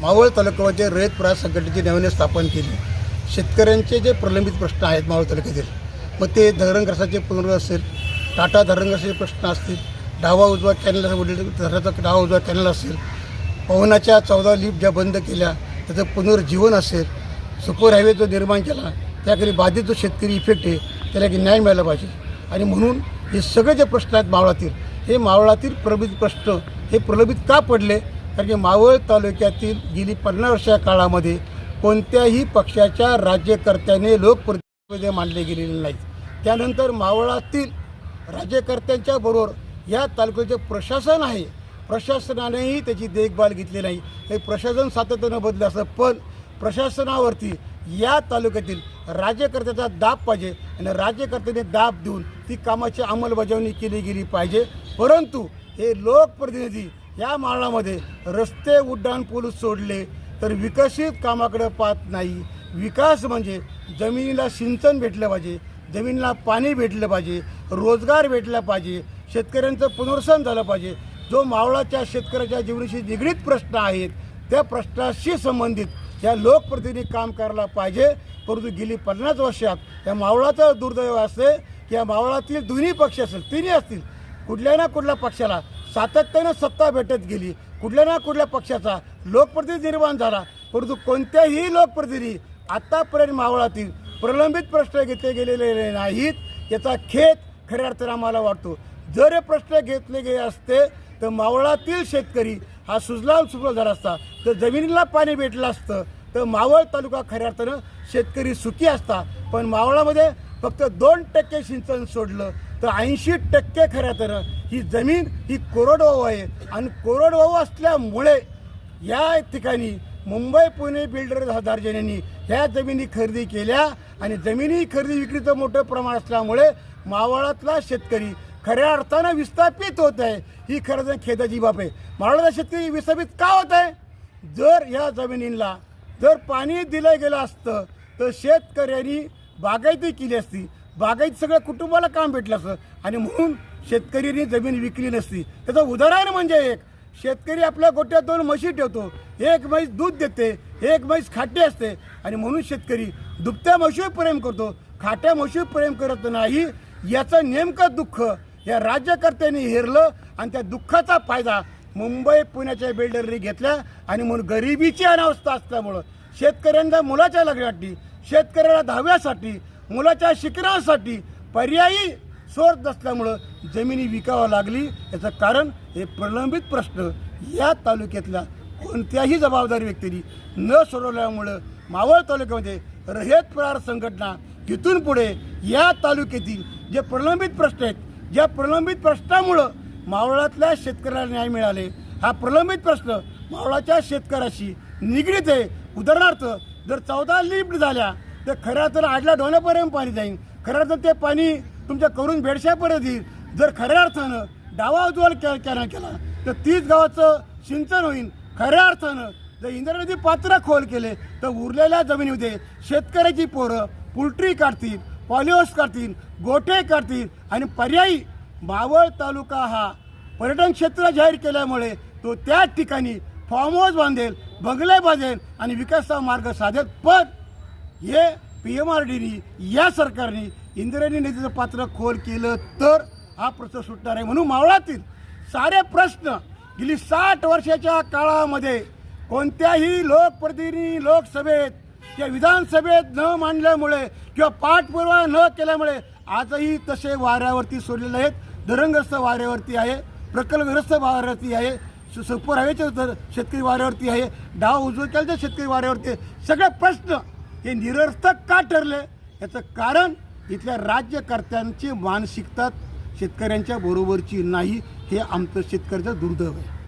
मावळ तालुक्यामध्ये रयत प्रहार संघटनेची नव्याने स्थापन केली शेतकऱ्यांचे जे प्रलंबित प्रश्न आहेत मावळ तालुक्यातील मग ते धरणग्रसाचे पुनर्वसन असेल टाटा धरणग्रसाचे प्रश्न असतील डावा उजवा कॅनल धरणाचा डावा उजवा कॅनल असेल पवनाच्या चौदा लिफ्ट ज्या बंद केल्या त्याचं पुनर्जीवन असेल सुपर हायवे जो निर्माण केला त्याकडे बाधित जो शेतकरी इफेक्ट आहे त्याला की न्याय मिळाला पाहिजे. आणि म्हणून हे सगळे जे प्रश्न आहेत मावळातील हे मावळातील प्रलंबित प्रश्न हे प्रलंबित का पडले? कारण की मावळ तालुक्यातील गेली पन्नास वर्षा काळामध्ये कोणत्याही पक्षाच्या राज्यकर्त्याने लोकप्रतिनिधी मानले गेलेले नाहीत. त्यानंतर मावळातील राज्यकर्त्यांच्या बरोबर या तालुक्याचे प्रशासन आहे. प्रशासनानेही त्याची देखभाल घेतली नाही. हे प्रशासन सातत्यानं बदलं असं पण प्रशासनावरती या तालुक्यातील राज्यकर्त्याचा दाब पाहिजे आणि राज्यकर्त्याने दाब देऊन ती कामाची अंमलबजावणी केली गेली पाहिजे. परंतु हे लोकप्रतिनिधी या माळामध्ये रस्ते उड्डाण पूल सोडले तर विकसित कामाकडे पाहत नाही. विकास म्हणजे जमिनीला सिंचन भेटलं पाहिजे जमिनीला पाणी भेटलं पाहिजे रोजगार भेटला पाहिजे शेतकऱ्यांचं पुनर्वसन झालं पाहिजे. जो मावळाच्या शेतकऱ्याच्या जीवनाशी निगडीत प्रश्न आहेत त्या प्रश्नाशी संबंधित या लोकप्रतिनिधी काम करायला पाहिजे. परंतु गेली पन्नास वर्षात या मावळाचं दुर्दैव असते की या मावळातील दोन्ही पक्ष असेल तिन्ही असतील कुठल्या ना कुठल्या पक्षाला सातत्यानं सत्ता भेटत गेली. कुठल्या ना कुठल्या पक्षाचा लोकप्रतिनिधी निर्माण झाला. परंतु कोणत्याही लोकप्रतिनिधी आत्तापर्यंत मावळातील प्रलंबित प्रश्न घेतले गेलेले नाहीत याचा खेद खऱ्या अर्थानं आम्हाला वाटतो. जर हे प्रश्न घेतले गेले असते तर मावळातील शेतकरी हा सुजलाम सुफला झाला असता तर जमिनीला पाणी भेटलं असतं तर मावळ तालुका खऱ्या अर्थानं शेतकरी सुखी असता. पण मावळामध्ये फक्त दोन टक्के सिंचन सोडलं तर ऐंशी टक्के खऱ्या अर्थानं ही जमीन ही कोरडवाहू आहे. आणि कोरडवाहू असल्यामुळे या ठिकाणी मुंबई पुणे बिल्डर दार्जन्यांनी ह्या जमिनी खरेदी केल्या. आणि जमिनी खरेदी विक्रीचं मोठं प्रमाण असल्यामुळे मावळातला शेतकरी खऱ्या अर्थानं विस्थापित होत आहे. ही खरं तर खेदाची बाब आहे. मावळातला शेतकरी विस्थापित का होत आहे? जर या जमिनींना जर पाणी दिलं गेलं असतं तर शेतकऱ्यांनी बागायती केली असती. बागायत सगळ्या कुटुंबाला काम भेटलं असं. आणि म्हणून शेतकरीने जमीन विकली नसती. त्याचं उदाहरण म्हणजे एक शेतकरी आपल्या गोट्यात दोन म्हशी ठेवतो. एक म्हैस दूध देते एक म्हैस खाटी असते. आणि म्हणून शेतकरी दुभत्या म्हशीवर प्रेम करतो. खाट्या म्हशीवर प्रेम करत नाही याचं नेमकं दुःख या राज्यकर्त्यांनी हेरलं आणि त्या दुःखाचा फायदा मुंबई पुण्याच्या बिल्डरनी घेतल्या आणि म्हणून गरिबीची अनावस्था असल्यामुळं शेतकऱ्यांना मुलाच्या लग्नासाठी शेतकऱ्याला दहाव्यासाठी मुलाच्या शिक्षणासाठी पर्यायी सोर्स नसल्यामुळं जमिनी विकावं लागली. याचं कारण हे प्रलंबित प्रश्न या तालुक्यातल्या कोणत्याही जबाबदारी व्यक्तींनी न सोडवल्यामुळं मावळ तालुक्यामध्ये रयत प्रहार संघटना इथून पुढे या तालुक्यातील जे प्रलंबित प्रश्न आहेत ज्या प्रलंबित प्रश्नामुळं मावळातल्या शेतकऱ्याला न्याय मिळाले हा प्रलंबित प्रश्न मावळाच्या शेतकऱ्याशी निगडीत आहे. उदाहरणार्थ जर चौदा लिफ्ट झाल्या ते खऱ्या तर आडल्या डोण्यापर्यंत पाणी जाईल खऱ्या तर ते पाणी तुमच्या करून भेडशापर्यंत येईल. जर खऱ्या अर्थानं डावा उजवाल के केला केला तर तीच गावाचं सिंचन होईल खऱ्या अर्थानं जर इंद्रनदी पात्र खोल केले तर उरलेल्या जमिनीमध्ये शेतकऱ्याची पोरं पोल्ट्री काढतील पॉलिओस काढतील गोठे काढतील आणि पर्यायी मावळ तालुका हा पर्यटन क्षेत्र जाहीर केल्यामुळे तो त्या ठिकाणी फार्म हाऊस बांधेल बंगले बांधेल आणि विकासाचा मार्ग साधेल. पण हे पी एम आर डीनी या सरकारने इंद्रायणी नदीचं पात्र खोल केलं तर हा प्रश्न सुटणार आहे म्हणून मावळातील सारे प्रश्न गेली साठ वर्षाच्या काळामध्ये कोणत्याही लोकप्रतिनिधी लोकसभेत किंवा विधानसभेत न मांडल्यामुळे किंवा पाठपुरावा न केल्यामुळे आजही तसे वाऱ्यावरती सोडलेले आहेत. धरणग्रस्त वाऱ्यावरती आहे. प्रकल्पग्रस्त वाऱ्यावरती आहे. सुपर हवेचे तर शेतकरी वाऱ्यावरती आहे. डाव उजवक्याचे शेतकरी वाऱ्यावरती आहे. सगळे प्रश्न हे निरर्थक का ठरलं? याचं कारण इथल्या राज्यकर्त्यांची मानसिकता शेतकऱ्यांच्या बरोबरची नाही हे आमचं शेतकऱ्याचं दुर्दैव आहे.